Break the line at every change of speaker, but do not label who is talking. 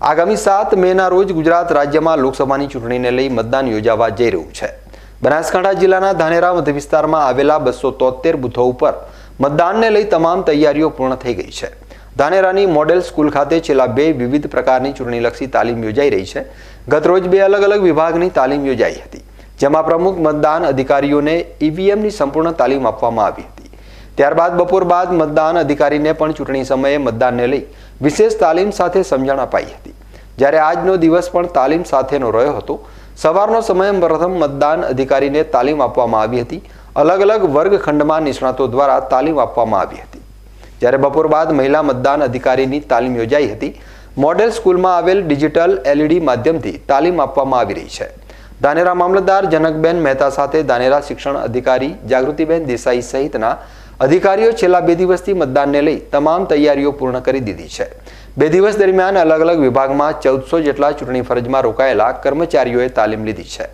આગામી સાત મેના રોજ ગુજરાત રાજ્યમાં લોકસભાની ચૂંટણીને લઈ મતદાન યોજાવા જઈ રહ્યું છે. બનાસકાંઠા જિલ્લાના ધાનેરા મધ્ય વિસ્તારમાં આવેલા બસો તોતેર બુથો ઉપર મતદાનને લઈ તમામ તૈયારીઓ પૂર્ણ થઈ ગઈ છે. ધાનેરાની મોડેલ સ્કૂલ ખાતે છેલ્લા બે વિવિધ પ્રકારની ચૂંટણીલક્ષી તાલીમ યોજાઈ રહી છે. ગતરોજ બે અલગ અલગ વિભાગની તાલીમ યોજાઈ હતી, જેમાં પ્રમુખ મતદાન અધિકારીઓને ઈવીએમની સંપૂર્ણ તાલીમ આપવામાં આવી હતી. ત્યારબાદ બપોર બાદ મતદાન અધિકારીને પણ ચૂંટણી સમયે મતદાનને લઈ વિશેષ તાલીમ સાથે સમજણ અપાઈ હતી. જ્યારે આજનો દિવસ પણ તાલીમ સાથેનો રહ્યો હતો, સવારનો સમય પ્રથમ મતદાન અધિકારીને તાલીમ આપવામાં આવી હતી. અલગ અલગ વર્ગખંડમાં નિષ્ણાતો દ્વારા તાલીમ આપવામાં આવી હતી. જ્યારે બપોર બાદ મહિલા મતદાન અધિકારીની તાલીમ યોજાઈ હતી, મોડેલ સ્કૂલમાં આવેલ ડિજિટલ એલઈડી માધ્યમથી તાલીમ આપવામાં આવી રહી છે. ધાનેરા મામલતદાર જનકબેન મહેતા સાથે ધાનેરા શિક્ષણ અધિકારી જાગૃતિબેન દેસાઈ સહિતના અધિકારીઓ છેલ્લા બે દિવસથી મતદાનને લઈ તમામ તૈયારીઓ પૂર્ણ કરી દીધી છે. બે દિવસ દરમિયાન અલગ અલગ વિભાગમાં ચૌદસો જેટલા ચૂંટણી ફરજમાં રોકાયેલા કર્મચારીઓએ તાલીમ લીધી છે.